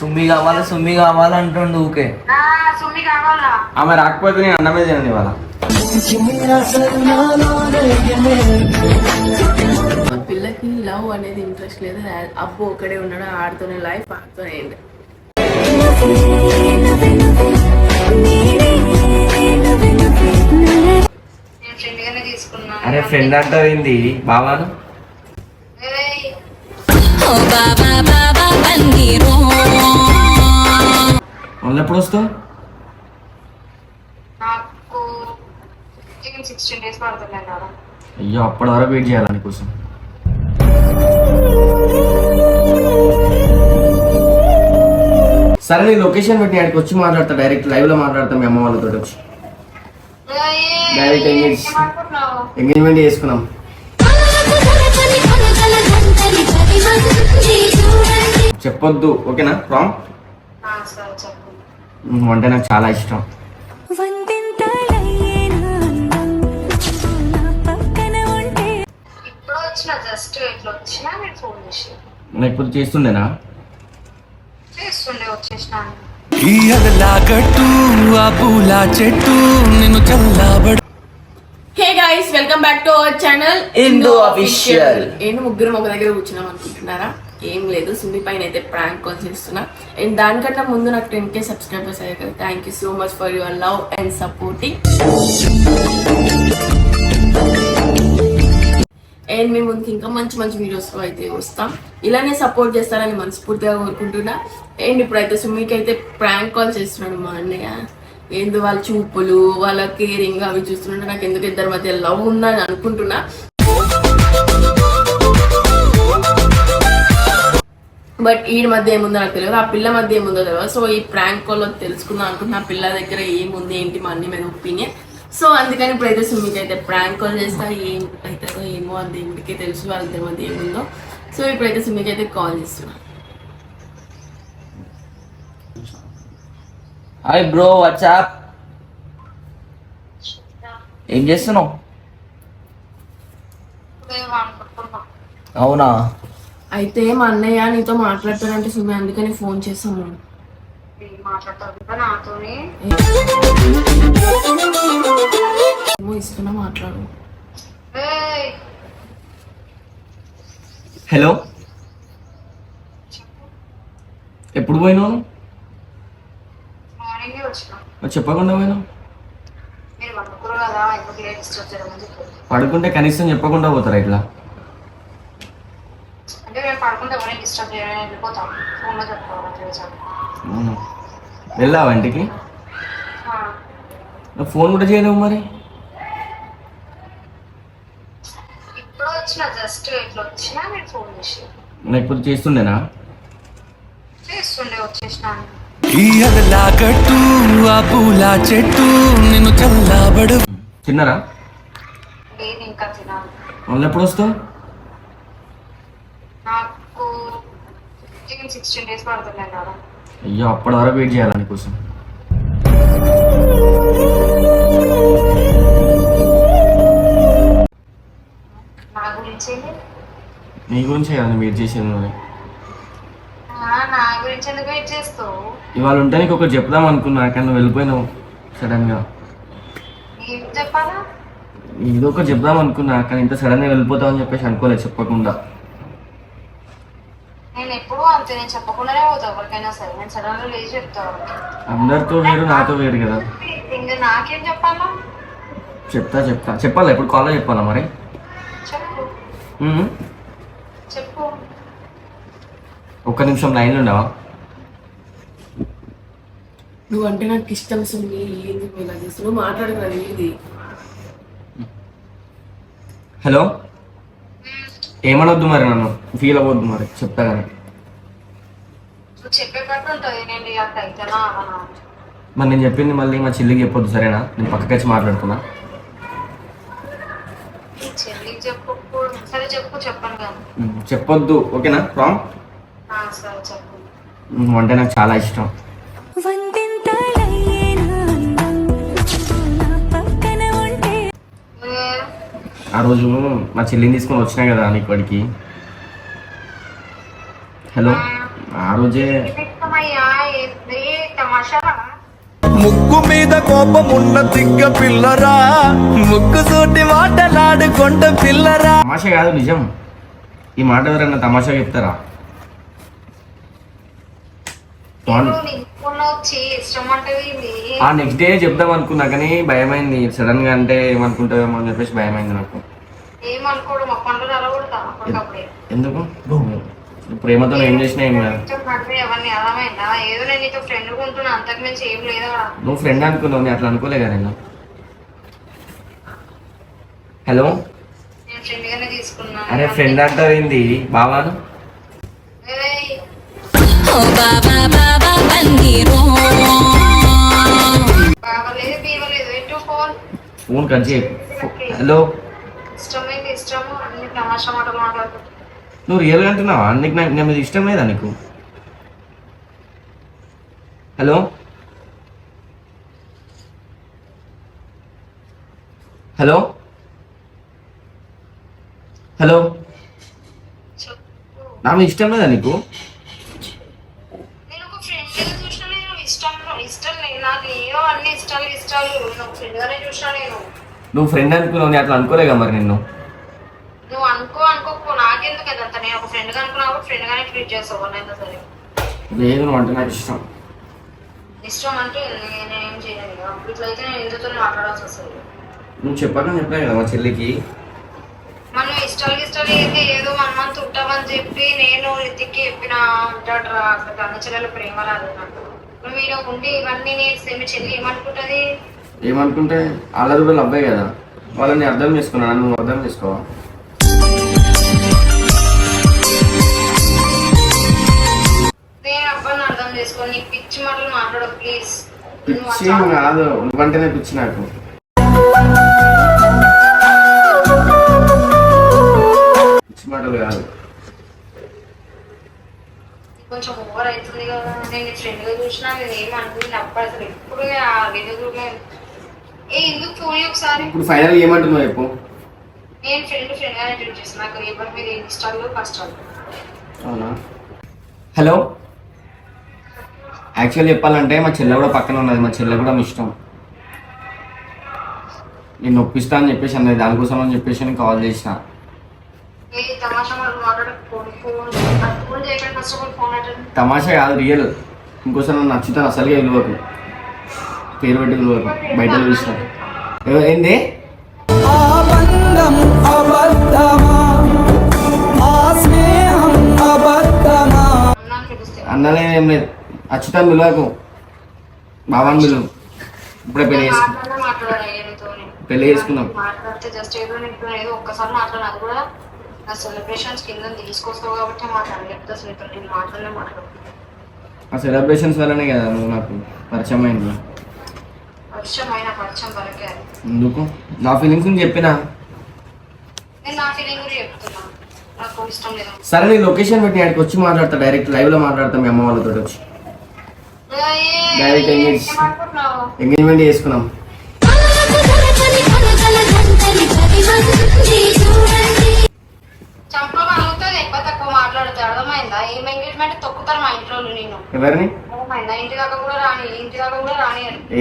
సుమ్మి కావాలి సుమ్మి కావాలి అంటుండు ఊకే. ఆ, సుమ్మి కావాలా. ఆమె రాకపోతే నేను అన్నమే తినను ఇవాళ. పిల్లకి లవ్ అనేది ఇంట్రెస్ట్ లేదు. అబ్బు ఒకడే ఉన్నాడు ఆడుతూనే లైఫ్ ఆడుతూనే నేను ఫ్రెండ్ గానే తీసుకున్నాను అరే ఫ్రెండ్ అంటావేంది? బావాను ఎప్పుడు వస్తావు అయ్యో అప్పటి వరకు వెయిట్ చేయాలి నీకోసం? సరే నీ లొకేషన్ పెట్టి ఆడికి వచ్చి మాట్లాడతా డైరెక్ట్ లైవ్లో మాట్లాడతా మీ అమ్మ వాళ్ళతో వచ్చి. Engage. ఏమనుకుంటున్నావు? ఎంగేజ్మెంట్ చేసుకున్నాం. చెప్పొద్దు ఓకేనా? ప్రామ్ అంటే నాకు చాలా ఇష్టం. ఇప్పుడు వచ్చిన జస్ట్ ఇట్లా వచ్చినా నేను ఫోన్ చేసి లేకపోతే చేస్తుండేనా? చేస్తుండే వచ్చేసినాను గట్టు ఆ పూల చెట్టు నిన్ను చల్లబడు hey guys welcome back to our channel. Indo Official. ఏంటి ముగ్గురం ఒక దగ్గర కూర్చున్నాం అనుకుంటున్నారా? ఏం లేదు సుమి పైన అయితే ప్రాంక్ కాల్ చేస్తున్నా. అండ్ దానికన్నా ముందు నాకు టెన్ కే సబ్స్క్రైబర్స్ అయ్యారు కదా thank you so much for your love and supporting and మేము ముందుకు ఇంకా మంచి మంచి వీడియోస్లో అయితే వస్తాం. ఇలానే సపోర్ట్ చేస్తారని మనస్ఫూర్తిగా కోరుకుంటున్నా. అండ్ ఇప్పుడైతే సుమికి అయితే ప్రాంక్ కాల్ చేస్తున్నాడు మా అన్నయ్య. ఏంది వాళ్ళ చూపులు వాళ్ళ కేరింగ్ అవి చూస్తుంటే నాకు ఎందుకు ఇద్దరి మధ్య లవ్ ఉందని అనుకుంటున్నా. బట్ ఈ మధ్య ఏముందో నాకు తెలియదు. ఆ పిల్ల మధ్య ఏముందో తెలియదు. సో ఈ ప్రాంక్ కాల్ తెలుసుకుందాం అనుకుంటున్నా. ఆ పిల్ల దగ్గర ఏముంది ఏంటి మా అన్ని మీద ఒపీనియన్ సో అందుకని ఇప్పుడైతే సుమికి అయితే ప్రాంక్ కాల్ చేస్తా. ఏం అవుతుందో ఏమో అది ఇంటికి తెలుసు వాళ్ళ మధ్య ఏముందో. సో ఇప్పుడైతే సుమికి అయితే కాల్ చేస్తున్నా. హాయ్ బ్రో వాట్సాప్ ఏం చేస్తున్నావు? అవునా? అయితే మా అన్నయ్య నీతో మాట్లాడతానంటే సుమి అందుకని ఫోన్ చేసాము ఏమో ఇస్తున్నా మాట్లాడు. హలో? ఎప్పుడు పోయినావు? చెప్పకుండా పోయినావు? పడుకుంటే కనీసం చెప్పకుండా పోతారా ఇట్లా అంటే మేము పడుకుంటే ఎవరైనా డిస్టర్బ్ చేయడం వెళ్ళిపోతాం ఫోన్లో. వెళ్ళావా ఇంటికి? ఫోన్ కూడా చేయలేవు మరి? ఇప్పుడు వచ్చిన జస్ట్ ఇట్లా వచ్చినా నేను ఫోన్ చేసి. లేకపోతే చేస్తుండేనా? చేస్తుండే వచ్చేసినాను. గట్టు ఆ పూల చెట్టు నిన్ను చల్లబడు. తిన్నారా? లేదు ఇంకా తినాలి. మళ్ళీ ఎప్పుడు వస్తావు నాకు ఫిఫ్టీన్ సిక్స్టీన్ డేస్ పడుతున్నాయి మేడం అయ్యో అప్పటి వరకు వెయిట్ చేయాలి నీకోసం? నా గురించి? నీ గురించి కదా వెయిట్ చేసేది మరి. నా గురించి ఎందుకు వెయిట్ చేస్తావు? ఇవాళ ఉంటే నీకు ఒకటి చెప్దాం అనుకున్నా కానీ నువ్వు వెళ్ళిపోయినావు సడన్గా ఏం చెప్పాలా? ఏదో ఒకటి చెప్దాం అనుకున్నా కానీ ఇంత సడన్గా వెళ్ళిపోతావు అని చెప్పేసి అనుకోలేదు చెప్పకుండా. అంతే నేను చెప్పకుండానే పోతా ఎవరికైనా సరే. నేను సడన్గా లేచి చెప్తా వాళ్ళకి. అందరితో వేరు నాతో వేరు కదా? ఇంకా నాకేం చెప్పాలా? చెప్తా చెప్తా. చెప్పాలా? ఇప్పుడు కాల్లో చెప్పాలా మరి? చెప్పు. చెప్పు. ఒక్క నిమిషం లైన్లో ఉండవా? నువ్వు అంటే నాకు ఇష్టం సుమి ఏంది నువ్వు ఇలా ఇది హలో? ఏమనొద్దు మరి నన్ను? ఫీల్ అవ్వద్దు మరి. చెప్తా కానీ చెప్పేటట్టు ఉంటుంది నేను మరి నేను చెప్పింది మళ్ళీ మా చెల్లికి చెప్పొద్దు సరేనా? నేను పక్కకి వచ్చి మాట్లాడుతున్నా. చెప్పొద్దు ఓకేనా? ప్రామ్ అంటే నాకు చాలా ఇష్టం. ఆ రోజు మా చెల్లిని తీసుకొని వచ్చినా కదా నీకు వాడికి. హలో ఆ రోజే ముక్కు మీద కోపం ఉన్న తిక్క పిల్లరా ముక్కు సూటి మాటలాడుకుంట పిల్లరా. తమాషా కాదు నిజం. ఈ మాట ఎవరైనా తమాషా చెప్తారా? ఆ నెక్స్ట్ డే చెప్దాం అనుకున్నా కానీ భయమైంది. సడన్గా అంటే ఏమనుకుంటావేమో అని చెప్పేసి భయమైంది నాకు. ఎందుకు? ప్రేమతో ఏం చేసినా ఏం కాదు. లేదా? నువ్వు ఫ్రెండ్ అనుకున్నావు నేను అట్లా అనుకోలే కదా నేను హలో అరే ఫ్రెండ్ అంటావు ఏంది? ఎటు ఫోన్? కట్ చేయి హలో ఇష్టమైంది ఇష్టము. అన్ని తమాషా మాటలు మాట్లాడుకుంటా నువ్వు రియల్గా అంటున్నావా? నీకు నాకు నా మీద ఇష్టం లేదా నీకు? హలో? హలో? హలో? నా మీద ఇష్టం లేదా నీకు? నేను నేను నువ్వు ఫ్రెండ్ నేను. అనుకున్నావు నేను అట్లా అనుకోలేగా మరి నిన్ను? నువ్వు అనుకో అనుకోకపో. నాకెందుకు అదంతా నేను ఒక ఫ్రెండ్గా అనుకున్నా ఫ్రెండ్ గానే ట్రీట్ చేస్తావు ఎవరినైనా సరే. లేదు నువ్వు అంటే నాకు ఇష్టం. ఇష్టం అంటే నేనేం చేయను ఇక. ఇట్లయితే నేను ఎందుతో మాట్లాడాల్సి వస్తుంది. నువ్వు చెప్పాక చెప్పలే కదా మా చెల్లికి. మనం ఇష్టాలు ఇష్టాలు అయితే ఏదో? మన మన చుట్టామని చెప్పి నేను రితిక్కి చెప్పిన అంటాడరా అసలు అన్న చెల్లెల ప్రేమ రాదు నాకు. మీరు ఉండి ఇవన్నీ నేర్స్తే మీ చెల్లి ఏమనుకుంటది? ఏమనుకుంటే ఆల్రెడీ వాళ్ళు అబ్బాయి కదా. వాళ్ళని అర్థం చేసుకున్నాను? నువ్వు అర్థం చేసుకోవా? చేసుకొని నీ పిచ్చి మాటలు మాట్లాడు ప్లీజ్ పిచ్చి కాదు నువ్వంటేనే పిచ్చి నాకు. పిచ్చి మాటలు కాదు. కొంచెం ఓవర్ అవుతుంది కదా నేను ఫ్రెండ్గా చూసినా నేను ఏం అనుకుని అప్పుడు అసలు ఎప్పుడు ఆ వెలుగులో ఏ ఎందుకు ఫోన్ ఒకసారి? ఇప్పుడు ఫైనల్ ఏమంటున్నావు చెప్పు. నేను ఫ్రెండ్ ఫ్రెండ్ గానే ట్రీట్ చేస్తాను నాకు ఎవరి మీద ఏం ఇష్టాలు కష్టాలు అవునా? హలో? యాక్చువల్ చెప్పాలంటే మా చెల్లె కూడా పక్కన ఉన్నది. మా చెల్లె కూడా ఇష్టం. నేను ఒప్పిస్తా అని చెప్పేసి అన్నది. దానికోసం అని చెప్పేసి నేను కాల్ చేసిన. ఏ తమాషా కాదు రియల్. ఇంకోసారి నన్ను నచ్చుతాను అసలుగా విలువకు. పేరు పెట్టి విలువకు. బయట పిలుస్తా ఏ- ఏంది? అబద్ధమా? అన్నాను ఏం లేదు. అచ్చుతాను విలువకు బాబాని విలువ ఇప్పుడే పెళ్ళి నీతో పెళ్ళి చేసుకుందాం మాట్లాడితే జస్ట్ ఏదో నీకు ఏదో ఒక్కసారి మాట్లాడినా అది కూడా నా సెలబ్రేషన్స్ కింద తీసుకొస్తావు కాబట్టి మాట్లాడాలి. లేకపోతే అసలు ఇక్కడ నేను మాట్లాడలే. మాట్లాడు ఆ సెలబ్రేషన్స్ వల్లనే కదా నువ్వు నాకు పరిచయం అయింది. ఎందుకు? నా ఫీలింగ్స్ చెప్పిన నేను నా ఫీలింగ్ కూడా చెప్తున్నా నాకు ఇష్టం లేదు సరే నీ లొకేషన్ పెట్టి ఆడికి వచ్చి మాట్లాడతా. డైరెక్ట్ లైవ్లో మాట్లాడతా మీ అమ్మ వాళ్ళతో వచ్చి. ఏమనుకుంటున్నావు ఎంగేజ్మెంట్ చేసుకున్నాం. నేను ఎవరిని?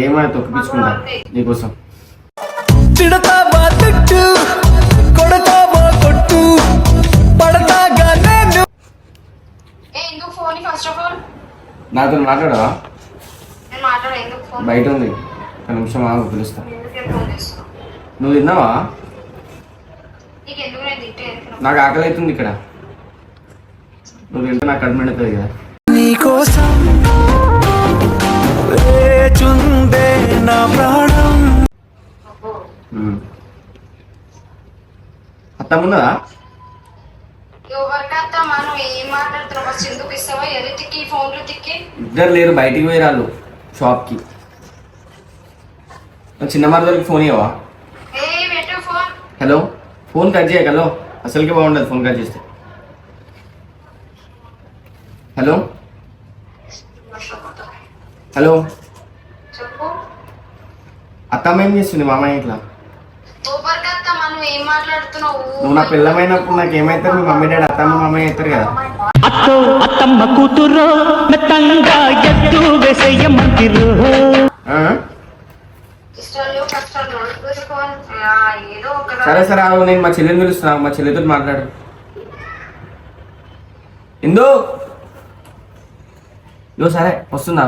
ఏమైనా తొక్కిపించుకుంటా. నీకోసం. తిడతావా తిట్టు? కొడతావా ఎందుకు ఫోన్ ఫస్ట్ ఆఫ్ ఆల్ నాతో మాట్లాడవా? నేను మాట్లాడ ఎందుకు ఫోన్? బయట ఉంది ఒక నిమిషం ఆగు పిలుస్తా. ఎందుకే ఫోన్ చేస్తున్నావు? నువ్వు తిన్నావా? నీకు ఎందుకు నేను తింటే ఎందుకు? నాకు ఆకలి అవుతుంది ఇక్కడ. నువ్వు తింటే నాకు కడుపు నిండుతుంది కదా. నీకోసం వేచుందే నా ప్రాణం. అత్తమ్మున్నదా? ఎవరికి అత్త మనం ఏం మాట్లాడుతున్నావు ఫస్ట్ ఎందుకు ఇస్తావా ఎది తిక్కి? ఫోన్లు తిక్కి? ఇద్దరు లేరు బయటికి పోయి రాళ్ళు షాప్కి. చిన్న మరదలకి ఫోన్ ఇవ్వవా ఏ పెట్టు ఫోన్. హలో? ఫోన్ కట్ చేయక హలో. అసలుకే బాగుండదు ఫోన్ కట్ చేస్తే. హలో? హలో? చెప్పు. అత్తమ్మ ఏం చేస్తుంది? మామయ్య ఇట్లా ఎవరికి అత్త మనం ఏం మాట్లాడుతున్నావు? నువ్వు నా పిల్లమైనప్పుడు నాకు ఏమైతారు మీ మమ్మీ డాడీ అత్తమ్మ మామయ్య అవుతారు కదా? అత్తో అత్తమ్మ కూతురో మెత్తంగా ఎత్తుగా వేసేయమంటిరు సరే సరే ఆగు నేను మా చెల్లెని పిలుస్తున్నా మా చెల్లెతో మాట్లాడు. ఇందు! ఇదో సరే వస్తుందా?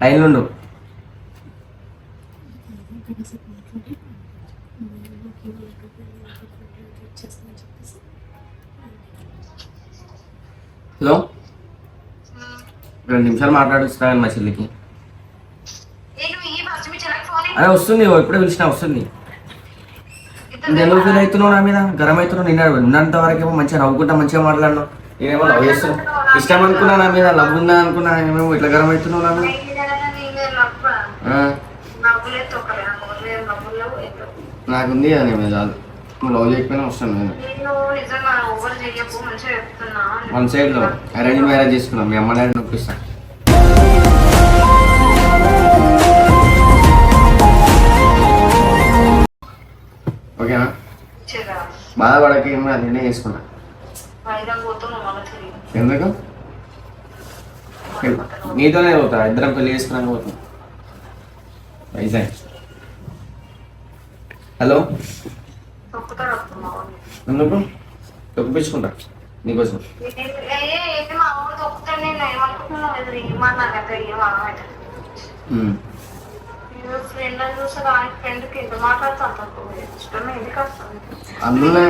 లైన్లో ఉండు. హలో? రెండు నిమిషాలు మాట్లాడుస్తున్నాను మా చెల్లికి. అదే వస్తుంది ఇప్పుడే పిలిచినా వస్తుంది. ఎందుకు ఫీల్ అవుతున్నావు నా మీద? గరం అవుతున్నావు నిన్న ఉన్నంత వరకేమో మంచిగా నవ్వుకుంటా మంచిగా మాట్లాడినావు. నేనేమో లవ్ చేస్తున్నా. ఇష్టం అనుకున్నా నా మీద లవ్ ఉందా అనుకున్నా ఏమేమో ఇట్లా గరం అవుతున్నావు నా మీద. నాకుంది కదా మీద చాలు. నువ్వు లవ్ చేయకపోయినా వస్తాను నేను. వన్ సైడ్లో అరేంజ్ మ్యారేజ్ చేసుకున్నాం మీ అమ్మ డాడీ నొప్పిస్తా ఓకేనా? బాధపడక ఏమో అది నేనే చేసుకున్నా. ఎందుకు? నీతోనే పోతా ఇద్దరం పెళ్ళి చేసుకున్నాక పోతాం. వైజాగ్ హలో? ఎందుకు తొప్పించుకుంటా. నీకోసం అందులో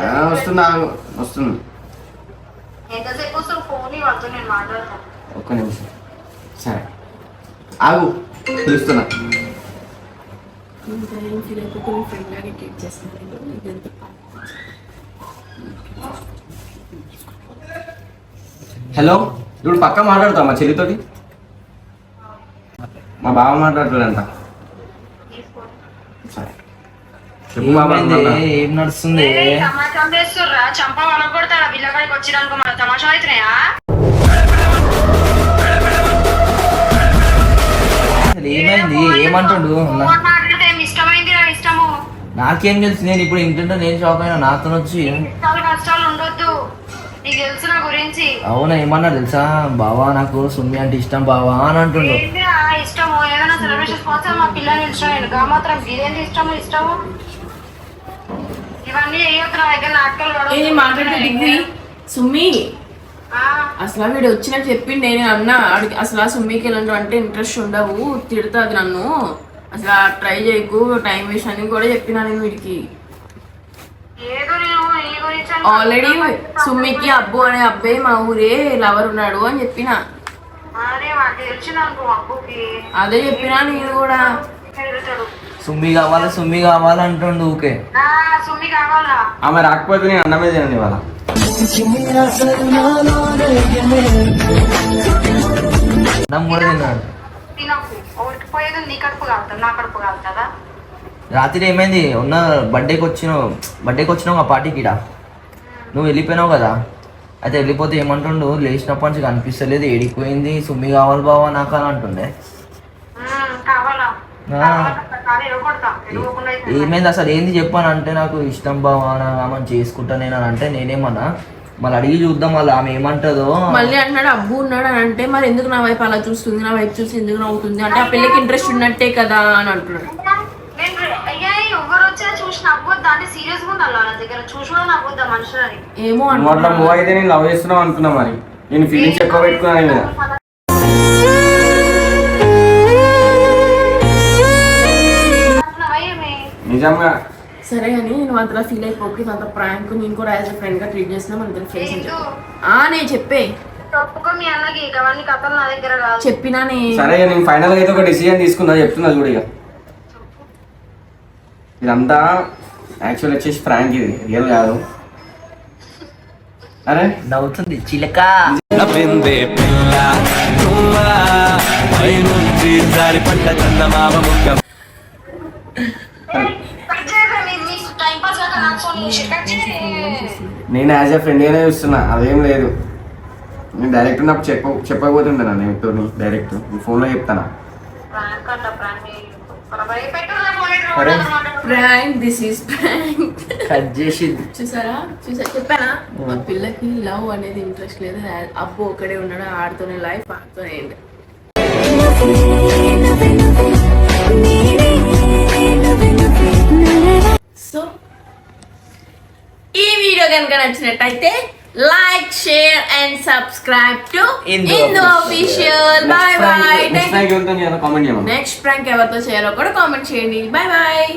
ఆ, వస్తుంది ఆగు. వస్తుంది ఎంతసేపు వస్తుంది ఫోన్ ఇవ్వద్దు నేను మాట్లాడతాను ఒక్క నిమిషం. సరే. ఆగు. పిలుస్తున్నా. ఫీల్ ఫ్రెండ్ లాగా ట్రీట్ చేస్తాను ఇదంతా హలో ఇప్పుడు పక్క మాట్లాడతావు మా చెల్లితోటి? మా బావ మాట్లాడుతాడంట. సరే. చెప్పు బాబా ఏమైంది? ఏం నడుస్తుంది? సమాచారం చేస్తుర్రా చంప వనకొడతాడా బిల్లకాడికి వచ్చినాక మన తమాషా అవుతున్నాయా అసలు ఏమైంది? ఏమంటుండు నా- ఫోన్ మాట్లాడితే ఏమి ఇష్టమైంది రా ఇష్టము నాకేం తెలుసు నేను ఇప్పుడు ఇంటుంటే నేను షాక్ అయినా నాతో వచ్చి కష్టాలు ఉండొద్దు. నీకు తెలుసు నా గురించి. అవునా ఏమన్నా తెలుసా? బావా నాకు సుమ్మి అంటే ఇష్టం బావా అని అంటుండు. ఏంటి రా ఇష్టము? ఏదైనా సెలబ్రేషన్ స్పాన్సర్ మా పిల్లల్ని ఇష్టం గా మాత్రం ఇదేంటి ఇష్టము ఇష్టము? ఇవన్నీ వేయొద్దు నా దగ్గర నాటకాలు ఏ పడవద్దు. మాట్లాడితే డిగ్రీ. సుమ్మి. ఆ, అసలు వీడు వచ్చినట్టు చెప్పిండు నేను అన్నా ఆడికి అసలు ఆ సుమ్మికి ఎలాంటి అంటే ఇంట్రెస్ట్ ఉండవు తిడుతుంది నన్ను. అసలు ట్రై చేయకు టైం వేస్ట్ అని కూడా చెప్పినా నేను వీడికి. ఆల్రెడీ సుమ్మికి అబ్బు అనే అబ్బాయి మా ఊరే లవర్ ఉన్నాడు అని చెప్పిన. అరే వాడికి తెలిసిన అనుకో అబ్బుకి. అదే చెప్పినా నేను కూడా. సుమ్మి కావాలి సుమ్మి కావాలి అంటుండు ఊకే. నా సుమ్మి కావాలా? ఆమె రాకపోతే నేను అన్నమే తినండి ఇవాళ. నా మూడు తిన్నాడు. పోయేది నీ కడుపు కాలుతుంది నా కడుపు కాలుతుందా రాత్రి ఏమైంది? ఉన్న బర్త్డేకి వచ్చినావు బర్త్డేకి వచ్చినావు ఆ పార్టీకి ఈడ నువ్వు వెళ్ళిపోయినావు కదా. అయితే వెళ్ళిపోతే ఏమంటుండు? లేచినప్పటి నుంచి కనిపిస్తలేదు ఏడిపోయింది సుమ్మి కావాలి బావా నాకు అని అంటుండే. ఏమైంది? అసలు ఏంది చెప్పాను అంటే నాకు ఇష్టం బావా నా ఆమెను చేసుకుంటా నేను అని అంటే నేనేమన్నా మళ్ళీ అడిగి చూద్దాం మళ్ళీ ఆమె ఏమంటుందో. మళ్ళీ అంటున్నాడు అబ్బు ఉన్నాడు? అని అంటే మరి ఎందుకు నా వైపు అలా చూస్తుంది? నా వైపు చూసి ఎందుకు నవ్వుతుంది? అంటే ఆ పిల్లకి ఇంట్రెస్ట్ ఉన్నట్టే కదా అని అంటున్నాడు. అంటే ఏమో మూవ్ అయితే నేను లవ్ చేస్తున్నావు అనుకున్నా మరి. నేను ఫీలింగ్స్ ఎక్కువ పెట్టుకున్నాను మీద? నిజంగా సరే అని నేను అంతలా ఫీల్ అయిపోకి. అంత ప్రాంక్ నేను కూడా యాజ్ అ ఫ్రెండ్గా ట్రీట్ చేసిన మన ఇద్దరు? చెప్పి. ఆ నేను చెప్పే. తప్పుకో మీ అన్నకి. ఇక అవన్నీ కథలు నా దగ్గర కాదు చెప్పినానే సరే నేను ఫైనల్ అయితే ఒక డిసిజన్ తీసుకున్నా. చెప్తున్నా చూడు ఇక. ఇదంతా యాక్చువల్ వచ్చేసి ఫ్రాంక్ ఇది. రియల్ కాదు. అరే? నవ్వుతుంది. చిలక. నవ్విందే పిల్ల. నువ్వా? పైనుంచి జారిపడ్డ చందమామ ముఖం నేను యాజ్ ఎ ఫ్రెండ్గానే చూస్తున్నా అదేం లేదు. నేను డైరెక్ట్ నాకు చెప్ప చెప్పకపోతుండే నేను ఇప్పుడు డైరెక్ట్ ఫోన్లో చెప్తానా? ప్రాంక్ నా దిస్ ఈస్ ప్రాంక్ కట్ చేసి చూసారా? చూసా చెప్పానా? మా పిల్లకి లవ్ అనేది ఇంట్రెస్ట్ లేదు. అబ్బు ఒకడే ఉన్నాడు ఆడుతూనే లైఫ్ ఆడుతూనే ఏంటి? సో ఈ వీడియో కనుక నచ్చినట్టయితే like share and subscribe to Indu official. Bye bye next prank ఎవరితో చేయాలో కూడా కామెంట్ చేయండి. Bye bye